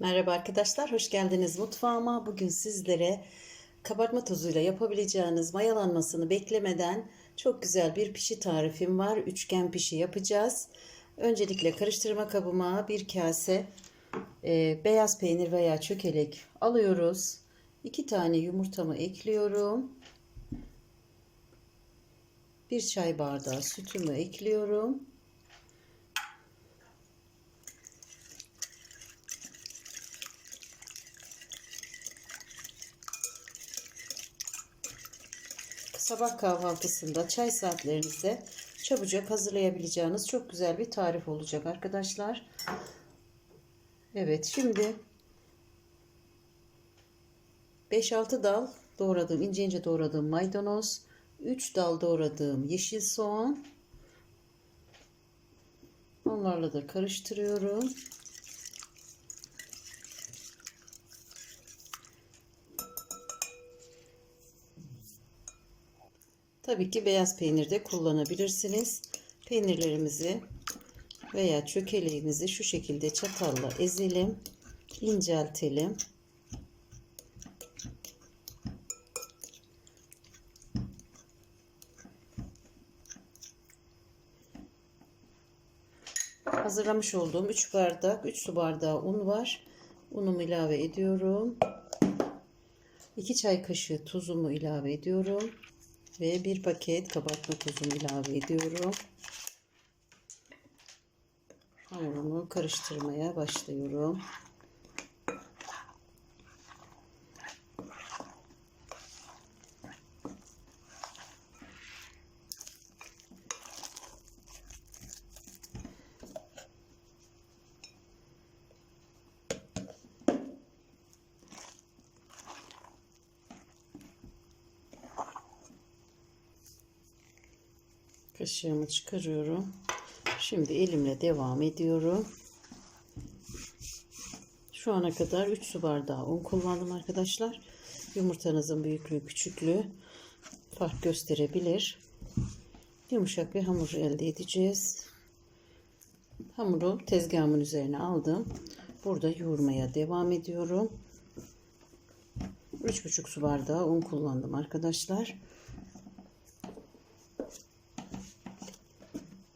Merhaba arkadaşlar, hoş geldiniz mutfağıma. Bugün sizlere kabartma tozuyla yapabileceğiniz mayalanmasını beklemeden çok güzel bir pişi tarifim var. Üçgen pişi yapacağız. Öncelikle karıştırma kabıma bir kase e, beyaz peynir veya çökelek alıyoruz. İki tane yumurtamı ekliyorum. Bir çay bardağı sütümü ekliyorum. Sabah kahvaltısında çay saatlerinizde çabucak hazırlayabileceğiniz çok güzel bir tarif olacak arkadaşlar. Evet şimdi 5-6 dal doğradığım ince ince doğradığım maydanoz 3 dal doğradığım yeşil soğan onlarla da karıştırıyorum. Tabii ki beyaz peynir de kullanabilirsiniz. Peynirlerimizi veya çökeleğimizi şu şekilde çatalla ezelim, inceltelim. Hazırlamış olduğum 3 bardak, 3 su bardağı un var. Unumu ilave ediyorum. 2 çay kaşığı tuzumu ilave ediyorum ve bir paket kabartma tozunu ilave ediyorum. Hamurumu karıştırmaya başlıyorum. Kaşığımı çıkarıyorum. Şimdi elimle devam ediyorum. Şu ana kadar 3 su bardağı un kullandım arkadaşlar. Yumurtanızın büyüklüğü küçüklüğü fark gösterebilir. Yumuşak bir hamur elde edeceğiz. Hamuru tezgahımın üzerine aldım. Burada yoğurmaya devam ediyorum. 3,5 su bardağı un kullandım arkadaşlar.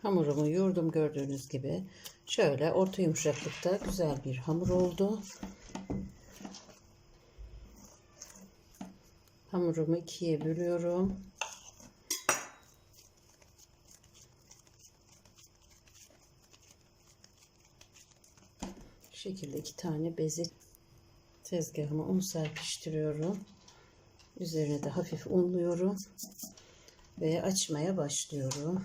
Hamurumu yoğurdum gördüğünüz gibi. Şöyle orta yumuşaklıkta güzel bir hamur oldu. Hamurumu ikiye bölüyorum. Bu şekilde iki tane bezi tezgahıma un serpiştiriyorum. Üzerine de hafif unluyorum ve açmaya başlıyorum.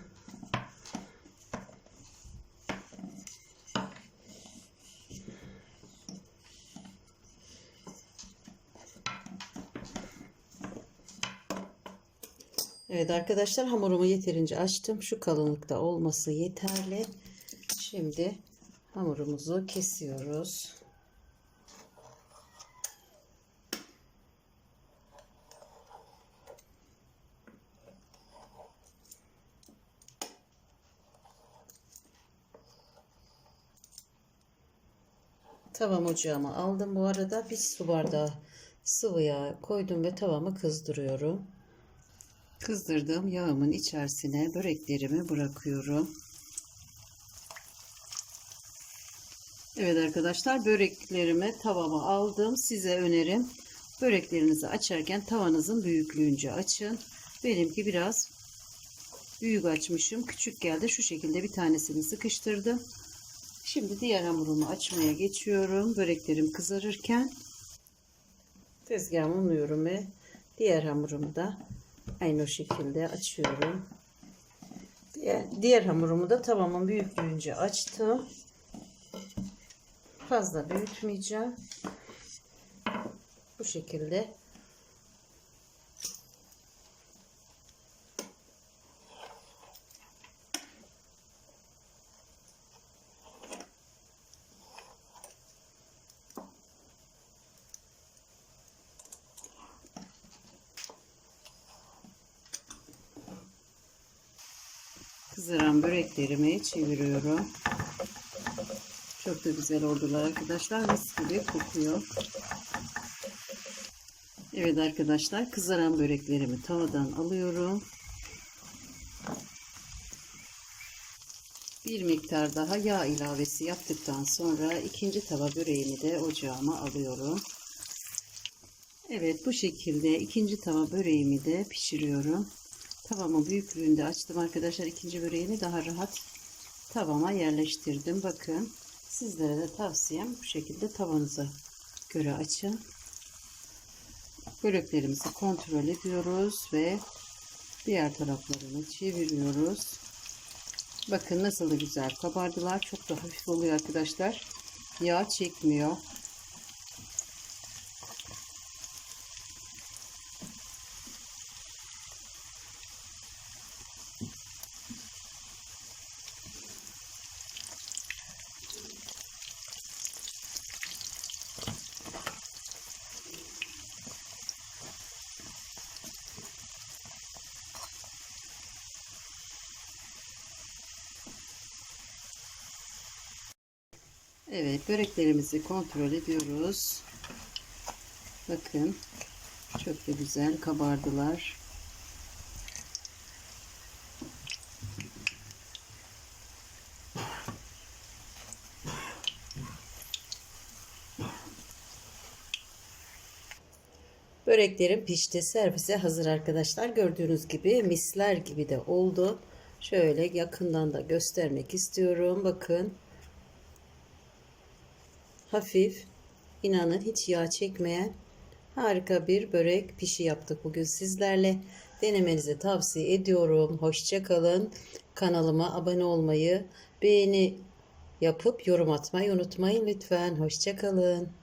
Evet arkadaşlar hamurumu yeterince açtım. Şu kalınlıkta olması yeterli. Şimdi hamurumuzu kesiyoruz. Tavam ocağıma aldım bu arada. Bir su bardağı sıvı yağ koydum ve tavamı kızdırıyorum. Kızdırdığım yağımın içerisine böreklerimi bırakıyorum. Evet arkadaşlar böreklerimi tavama aldım. Size önerim böreklerinizi açarken tavanızın büyüklüğünce açın. Benimki biraz büyük açmışım. Küçük geldi. Şu şekilde bir tanesini sıkıştırdım. Şimdi diğer hamurumu açmaya geçiyorum. Böreklerim kızarırken tezgahımı unuyorum ve diğer hamurumu da Aynı o şekilde açıyorum. Diğer, diğer hamurumu da tavamın büyüklüğünce açtım. Fazla büyütmeyeceğim. Bu şekilde kızaran böreklerimi çeviriyorum. Çok da güzel oldular arkadaşlar. Mis gibi kokuyor. Evet arkadaşlar kızaran böreklerimi tavadan alıyorum. Bir miktar daha yağ ilavesi yaptıktan sonra ikinci tava böreğimi de ocağıma alıyorum. Evet bu şekilde ikinci tava böreğimi de pişiriyorum. Tavamın büyüklüğünde açtım arkadaşlar. ikinci böreğini daha rahat tavama yerleştirdim. Bakın sizlere de tavsiyem bu şekilde tavanıza göre açın. Böreklerimizi kontrol ediyoruz ve diğer taraflarını çeviriyoruz. Bakın nasıl da güzel kabardılar. Çok da hafif oluyor arkadaşlar. Yağ çekmiyor. Evet böreklerimizi kontrol ediyoruz. Bakın çok da güzel kabardılar. Böreklerim pişti. Servise hazır arkadaşlar. Gördüğünüz gibi misler gibi de oldu. Şöyle yakından da göstermek istiyorum. Bakın hafif, inanın hiç yağ çekmeyen harika bir börek pişi yaptık bugün sizlerle. Denemenizi tavsiye ediyorum. Hoşça kalın. Kanalıma abone olmayı, beğeni yapıp yorum atmayı unutmayın lütfen. Hoşça kalın.